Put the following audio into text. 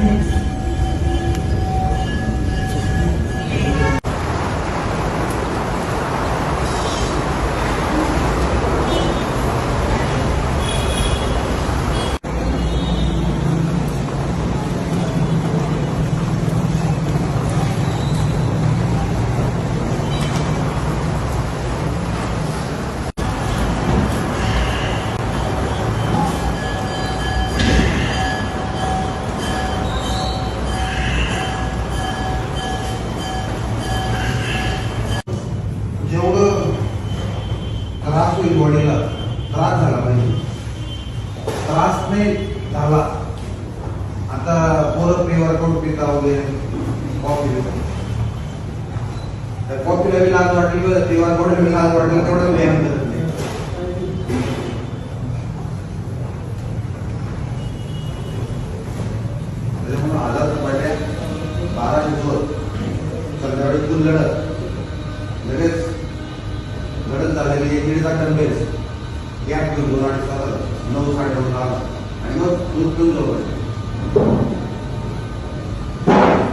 Amen. जेवढं त्रास होईल बॉडीला त्रास झाला पाहिजे. त्रास नाही झाला. आता परत पेवर करून पिता वगैरे? कॉफी. कॉफीला मी लाज वाटली बरं पेवर करून मी लाज वाटली तेवढं मेहनत करत नाही त्याच्यामुळं हजार बाराशे दोन तर लढत लगेच लढत झालेली एक दीडचा टन बेस गॅप घेऊन दोन आठ तासाला नऊ साडे नऊ आला आणि मग दूध पिऊन जवळ.